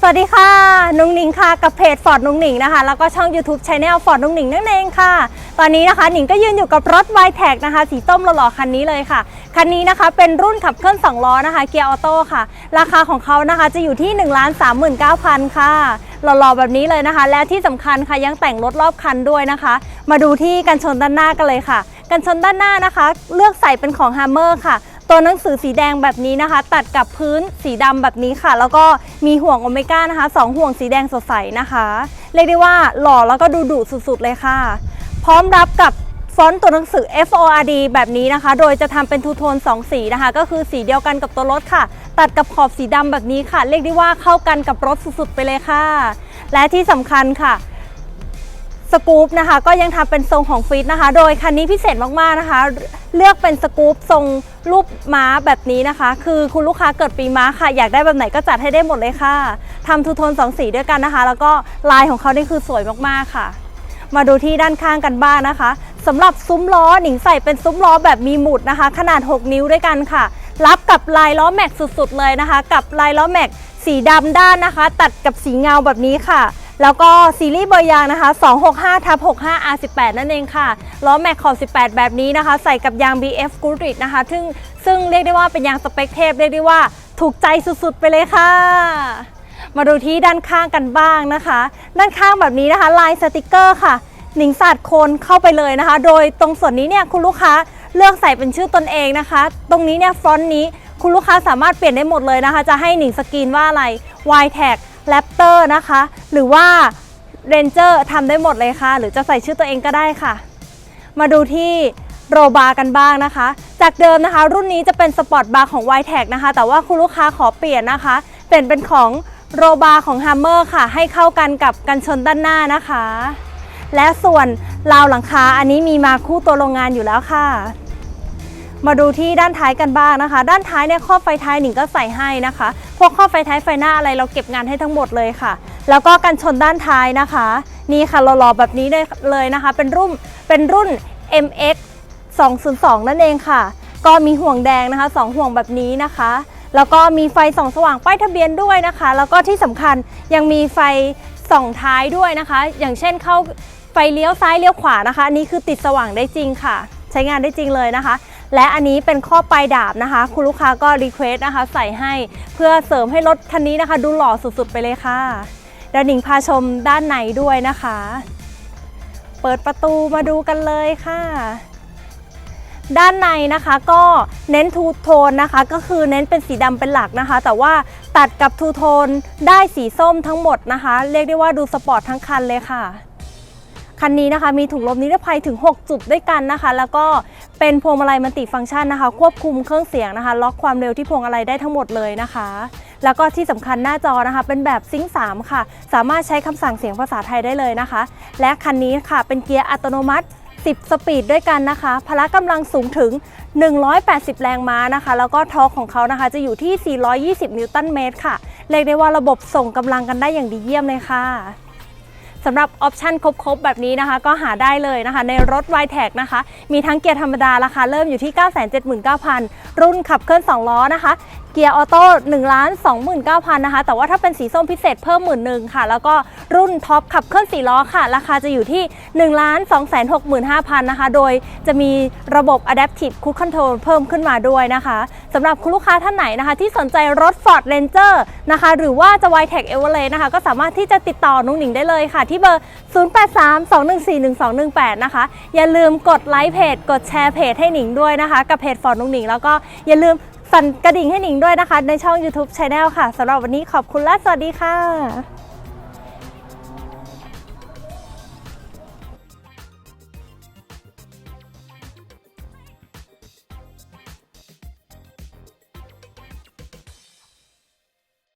สวัสดีค่ะนุ้งหนิงค่ะกับเพจฟอร์ดนุ้งหนิงนะคะแล้วก็ช่อง YouTube Channel ฟอร์ดนุ้งหนิงนั่นเองค่ะ ตอนนี้นะคะหนิงก็ยืนอยู่กับรถ y t e c นะคะ สีส้มหล่อๆคันนี้เลยค่ะ คันนี้นะคะเป็นรุ่นขับเคลื่อน2ล้อนะคะเกียร์ออโต้ค่ะ ราคาของเขานะคะจะอยู่ที่ 1 3 9 0 0 0 ค่ะหล่อๆแบบนี้เลยนะคะ และที่สำคัญค่ะยังแต่งรถรอบคันด้วยนะคะ มาดูที่กันชนด้านหน้ากันเลยค่ะ กันชนด้านหน้านะคะ เลือกใส่เป็นของ Hammer ค่ะ ตัวหนังสือสีแดงแบบนี้นะคะ ตัดกับพื้นสีดำแบบนี้ค่ะ แล้วก็มีห่วงโอเมก้านะคะสองห่วงสีแดงสดใสนะคะ เรียกได้ว่าหล่อแล้วก็ดูดุสุดๆเลยค่ะ พร้อมรับกับฟอนต์ตัวหนังสือ FORD แบบนี้นะคะ โดยจะทำเป็นทูโทน2 สีนะคะ ก็คือสีเดียวกันกับตัวรถค่ะ ตัดกับขอบสีดำแบบนี้ค่ะ เรียกได้ว่าเข้ากันกับรถสุดๆไปเลยค่ะ และที่สำคัญค่ะ สกู๊ปนะคะก็ยังทำเป็นทรงของฟิตนะคะ โดยคันนี้พิเศษมากๆนะคะ เลือกเป็นสกู๊ปทรงรูปม้าแบบนี้นะคะ คือคุณลูกค้าเกิดปีม้าค่ะ อยากได้แบบไหนก็จัดให้ได้หมดเลยค่ะทำทูโทนสองสีด้วยกันนะคะ แล้วก็ลายของเขานี่คือสวยมากๆค่ะ มาดูที่ด้านข้างกันบ้างนะคะสำหรับซุ้มล้อหนิงใส่เป็นซุ้มล้อแบบมีหมุดนะคะ ขนาด 6 นิ้วด้วยกันค่ะ รับกับลายล้อแม็กสุดๆเลยนะคะ กับลายล้อแม็กสีดำด้านนะคะ ตัดกับสีเงาแบบนี้ค่ะ แล้วก็ซีรีส์เบอร์ยางนะคะ265ทับ65 R18 นั่นเองค่ะล้อแม็กขอบ 18 แบบนี้นะคะ ใส่กับยาง BF Goodrich นะคะ ซึ่งซึ่งเรียกได้ว่าเป็นยางสเปคเทพ เรียกได้ว่าถูกใจสุดๆ ไปเลยค่ะ มาดูที่ด้านข้างกันบ้างนะคะ ด้านข้างแบบนี้นะคะ ลายสติกเกอร์ค่ะหนิงสาดโคนเข้าไปเลยนะคะ โดยตรงส่วนนี้เนี่ยคุณลูกค้าเลือกใส่เป็นชื่อตนเองนะคะ ตรงนี้เนี่ยฟอนต์นี้คุณลูกค้าสามารถเปลี่ยนได้หมดเลยนะคะ จะให้หนิงสกรีนว่าอะไร y t a g Raptor นะคะ หรือว่า Ranger ทำได้หมดเลยค่ะ หรือจะใส่ชื่อตัวเองก็ได้ค่ะ มาดูที่โรบาร์กันบ้างนะคะ จากเดิมนะคะ รุ่นนี้จะเป็นสปอร์ตบาร์ของ y t e c นะคะ แต่ว่าคุณลูกค้าขอเปลี่ยนนะคะ เปลี่ยนเป็นของโรบาร์ของ Hammer ค่ะ ให้เข้ากันกับกันชนด้านหน้านะคะ และส่วนราวหลังคาอันนี้มีมาคู่ตัวโรงงานอยู่แล้วค่ะ มาดูที่ด้านท้ายกันบ้างนะคะ ด้านท้ายเนี่ยข้อบไฟท้ายหนิงก็ใส่ให้นะคะ พวกข้อบไฟท้ายไฟหน้าอะไรเราเก็บงานให้ทั้งหมดเลยค่ะ แล้วก็กันชนด้านท้ายนะคะ นี่ค่ะหล่อๆแบบนี้เลยเลยนะคะ เป็นรุ่นเป็นรุ่น MX 202 นั่นเองค่ะ ก็มีห่วงแดงนะคะ 2 ห่วงแบบนี้นะคะ แล้วก็มีไฟส่องสว่างป้ายทะเบียนด้วยนะคะ แล้วก็ที่สำคัญยังมีไฟส่องท้ายด้วยนะคะ อย่างเช่นเข้าไฟเลี้ยวซ้ายเลี้ยวขวานะคะ อันนี้คือติดสว่างได้จริงค่ะ ใช้งานได้จริงเลยนะคะ และอันนี้เป็นข้อปลายดาบนะคะ คุณลูกค้าก็รีเควสนะคะใส่ให้เพื่อเสริมให้รถคันนี้นะคะ ดูหล่อสุดๆไปเลยค่ะเดี๋ยวหนิงพาชมด้านในด้วยนะคะ เปิดประตูมาดูกันเลยค่ะด้านในนะคะก็เน้นทูโทนนะคะก็คือเน้นเป็นสีดำเป็นหลักนะคะ แต่ว่าตัดกับทูโทนได้สีส้มทั้งหมดนะคะ เรียกได้ว่าดูสปอร์ตทั้งคันเลยค่ะ คันนี้นะคะมีถุงลมนิรภัยถึง 6 จุดด้วยกันนะคะ แล้วก็ เป็นพวงมาลัยมัลติฟังก์ชันนะคะ ควบคุมเครื่องเสียงนะคะ ล็อกความเร็วที่พวงมาลัยได้ทั้งหมดเลยนะคะ แล้วก็ที่สำคัญหน้าจอนะคะ เป็นแบบซิงค์3ค่ะ สามารถใช้คำสั่งเสียงภาษาไทยได้เลยนะคะ และคันนี้ค่ะเป็นเกียร์อัตโนมัติ 10 สปีดด้วยกันนะคะ พละกำลังสูงถึง 180 แรงม้านะคะ แล้วก็ทอร์กของเขานะคะ จะอยู่ที่ 420 นิวตันเมตรค่ะ เรียกได้ว่าระบบส่งกำลังกันได้อย่างดีเยี่ยมเลยค่ะ สำหรับออปชันครบๆ แบบนี้นะคะ ก็หาได้เลยนะคะ ในรถ y t e c นะคะ มีทั้งเกียร์ธรรมดาราคาเริ่มอยู่ที่ 979,000 รุ่นขับเคลื่อน 2 ล้อนะคะเกียร์ออโต้1 29,000นะคะแต่ว่าถ้าเป็นสีส้มพิเศษเพิ่มหมื่นหนึ่งค่ะ แล้วก็รุ่นท็อปขับเคลื่อน4ล้อค่ะ ราคาจะอยู่ที่1 2 6 5 0 0 0นะคะ โดยจะมีระบบ Adaptive Cruise Control เพิ่มขึ้นมาด้วยนะคะสำหรับคุณลูกค้าท่านไหนนะคะ ที่สนใจรถ Ford Ranger นะคะ หรือว่าจะ y t e c Everest นะคะ ก็สามารถที่จะติดต่อนุ้งหนิงได้เลยค่ะที่เบอร์ 0832141218 นะคะ อย่าลืมกดไลค์เพจ กดแชร์เพจให้หนิงด้วยนะคะ กับเพจฟอนนุ่งหนิง แล้วก็อย่าลืมสั่นกระดิ่งให้หนิงด้วยนะคะ ในช่อง YouTube Channel ค่ะสำหรับวันนี้ขอบคุณและสวัสดีค่ะ